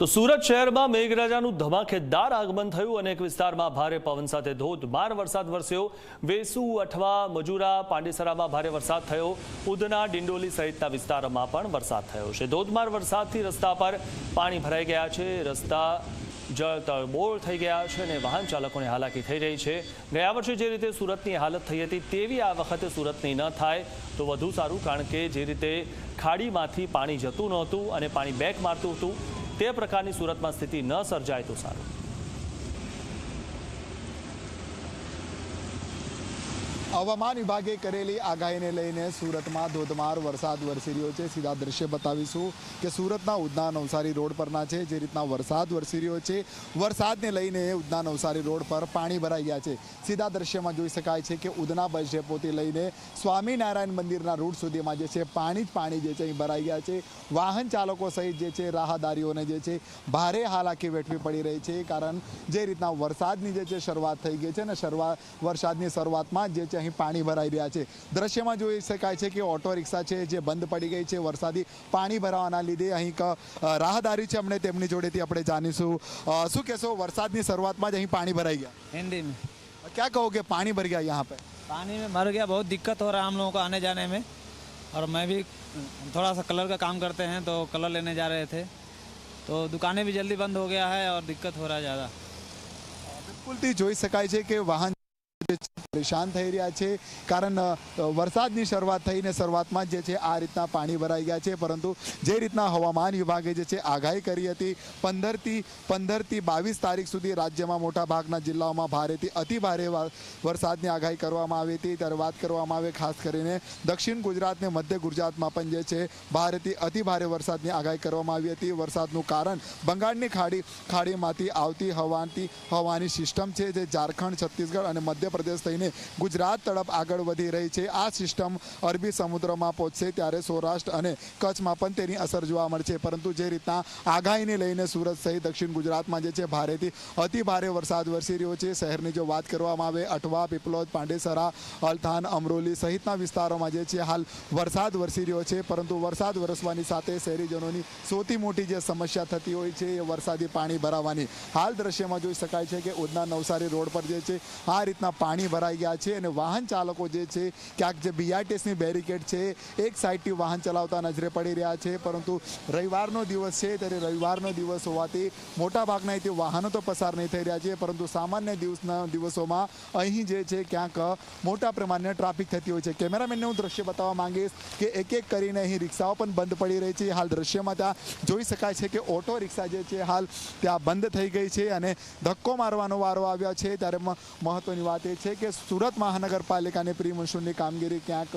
તો સુરત શહેરમાં મેઘરાજાનું ધમાકેદાર આગમન થયું અનેક વિસ્તારમાં ભારે પવન સાથે ધોધમાર વરસાદ વરસ્યો. વેસુ, અઠવા, મજુરા, પાંડેસરામાં ભારે વરસાદ થયો. ઉધના, ડિંડોલી સહિતના વિસ્તારોમાં પણ વરસાદ થયો છે. ધોધમાર વરસાદથી રસ્તા પર પાણી ભરાઈ ગયા છે. રસ્તા જળ તળબોળ થઈ ગયા છે અને વાહન ચાલકોને હાલાકી થઈ રહી છે. ગયા વર્ષે જે રીતે સુરતની હાલત થઈ હતી તેવી આ વખતે સુરતની ન થાય તો વધુ સારું, કારણ કે જે રીતે ખાડીમાંથી પાણી જતું નહોતું અને પાણી બેક મારતું હતું તે પ્રકારની સુરતમાં સ્થિતિ ન સર્જાય તો સારું. હવામાન વિભાગે કરેલી આગાહીને લઈને સુરતમાં ધોધમાર વરસાદ વરસી રહ્યો છે. સીધા દ્રશ્ય બતાવીશું કે સુરતના ઉધના નવસારી રોડ પરના છે, જે રીતના વરસાદ વરસી રહ્યો છે. વરસાદને લઈને ઉધના નવસારી રોડ પર પાણી ભરાઈ ગયા છે. સીધા દ્રશ્યમાં જોઈ શકાય છે કે ઉધના બસ ડેપોથી લઈને સ્વામિનારાયણ મંદિરના રૂટ સુધીમાં જે છે, પાણી જ પાણી જે છે, અહીં ભરાઈ ગયા છે. વાહન ચાલકો સહિત જે છે, રાહદારીઓને જે છે, ભારે હાલાકી વેઠવી પડી રહી છે. કારણ જે રીતના વરસાદની જે છે, શરૂઆત થઈ ગઈ છે ને શરૂઆત વરસાદની શરૂઆતમાં જે છે અહીં પાણી ભરાઈ રહ્યા છે દ્રશ્યમાં જોઈ શકાય છે કે ઓટો રિક્ષા છે જે બંધ પડી ગઈ છે વરસાદી પાણી ભરાવાના લીધે અહીં ક- અ, રાહદારી છે અમને તેમની જોડેથી આપણે જાણીશું અ, શું કહેશો વરસાદની શરૂઆતમાં જ અહીં પાણી ભરાઈ ગયા हिंदी में क्या कहोगे पानी भर गया यहाँ पे पानी में भर गया बहुत दिक्कत हो रहा है हम लोगों को आने जाने में और मैं भी थोड़ा सा कलर का काम करते हैं तो कलर लेने जा रहे थे तो दुकानें भी जल्दी बंद हो गया है और दिक्कत हो रहा है ज़्यादा બિલકુલથી જોઈ શકાય છે કે વાહન જે છે પરેશાન થઈ રહ્યા છે. કારણ વરસાદની શરૂઆત થઈને શરૂઆતમાં જ છે, આ રીતના પાણી ભરાઈ ગયા છે. પરંતુ જે રીતના હવામાન વિભાગે જે છે, આગાહી કરી હતી, પંદરથી પંદરથી બાવીસ તારીખ સુધી રાજ્યમાં મોટાભાગના જિલ્લાઓમાં ભારેથી અતિ ભારે વરસાદની આગાહી કરવામાં આવી હતી. ત્યારે વાત કરવામાં આવે ખાસ કરીને દક્ષિણ ગુજરાત ને મધ્ય ગુજરાતમાં પણ જે છે, ભારેથી અતિ ભારે વરસાદની આગાહી કરવામાં આવી હતી. વરસાદનું કારણ બંગાળની ખાડી, ખાડીમાંથી આવતી હવાની હવાની સિસ્ટમ છે, જે ઝારખંડ, છત્તીસગઢ અને મધ્યપ્રદેશ થઈને ગુજરાત તરફ આગળ વધી રહી છે. આ સિસ્ટમ અરબી સમુદ્રમાં પહોંચશે ત્યારે સૌરાષ્ટ્ર અને કચ્છમાં પણ તેની અસર જોવા મળશે. પરંતુ જે રીતના આગાહીને લઈને સુરત સહિત દક્ષિણ ગુજરાતમાં જે છે ભારેથી અતિ ભારે વરસાદ વરસી રહ્યો છે. શહેરની જો વાત કરવામાં આવે, અઠવા, પીપલોદ, પાંડેસરા, અલથાન, અમરોલી સહિતના વિસ્તારોમાં જે છે હાલ વરસાદ વરસી રહ્યો છે. પરંતુ વરસાદ વરસવાની સાથે શહેરીજનોની સૌથી મોટી જે સમસ્યા થતી હોય છે એ વરસાદી પાણી ભરાવાની. હાલ દ્રશ્યમાં જોઈ શકાય છે કે ઉધના નવસારી રોડ પર જે છે આ રીતના પાણી ભરાઈ ગયા છે અને વાહન ચાલકો જે છે, ક્યાંક જે બીઆરટીએસની બેરિકેડ છે, એક સાઈડથી વાહન ચલાવતા નજરે પડી રહ્યા છે. પરંતુ રવિવારનો દિવસ છે, ત્યારે રવિવારનો દિવસ હોવાથી મોટાભાગના અહીંથી વાહનો તો પસાર નહીં થઈ રહ્યા છે, પરંતુ સામાન્ય દિવસના દિવસોમાં અહીં જે છે, ક્યાંક મોટા પ્રમાણે ટ્રાફિક થતી હોય છે. કેમેરામેનને હું દ્રશ્ય બતાવવા માંગીશ કે એક એક કરીને અહીં રિક્ષાઓ પણ બંધ પડી રહી છે. હાલ દ્રશ્યમાં ત્યાં જોઈ શકાય છે કે ઓટો રિક્ષા જે છે, હાલ ત્યાં બંધ થઈ ગઈ છે અને ધક્કો મારવાનો વારો આવ્યો છે. ત્યારે મહત્વની વાત એ છે કે સુરત મહાનગરપાલિકાની પ્રી મોન્સૂનની કામગીરી ક્યાંક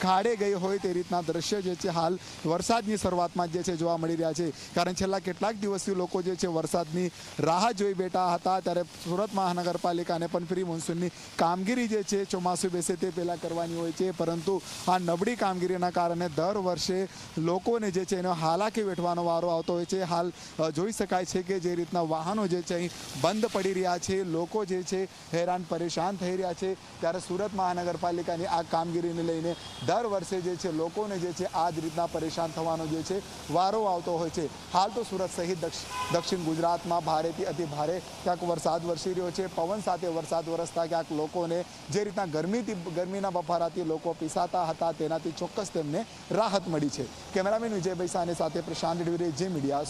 ખાડે ગઈ હોય તે રીતના દ્રશ્ય જે છે હાલ વરસાદની શરૂઆતમાં જે છે જોવા મળી રહ્યા છે. કારણ છેલ્લા કેટલાક દિવસથી લોકો જે છે વરસાદની રાહ જોઈ બેઠા હતા, ત્યારે સુરત મહાનગરપાલિકાને પણ પ્રી મોન્સૂનની કામગીરી જે છે ચોમાસું બેસે તે પહેલાં કરવાની હોય છે. પરંતુ આ નબળી કામગીરીના કારણે દર વર્ષે લોકોને જે છે એનો હાલાકી વેઠવાનો વારો આવતો હોય છે. હાલ જોઈ શકાય છે કે જે રીતના વાહનો જે છે અહીં બંધ પડી રહ્યા છે. લોકો જે છે હેરાન, પરેશાન થઈ રહ્યા છે, ત્યારે સુરત મહાનગરપાલિકાની આ કામગીરીને લઈને દર વર્ષે જે છે, લોકોને જે છે, આ જ રીતના પરેશાન થવાનો જે છે, વારો આવતો હોય છે. હાલ તો સુરત સહિત દક્ષ- દક્ષિણ ગુજરાતમાં ભારેથી અતિ ભારે ક્યાંક વરસાદ વરસી રહ્યો છે. પવન સાથે વરસાદ વરસતા ક્યાંક લોકોને જે રીતના ગરમીથી, ગરમીના બફારાથી લોકો પીસાતા હતા, તેનાથી ચોક્કસ તેમને રાહત મળી છે. કેમેરામેન વિજયભાઈ સાની સાથે પ્રશાંત ડવિરે, જે મીડિયા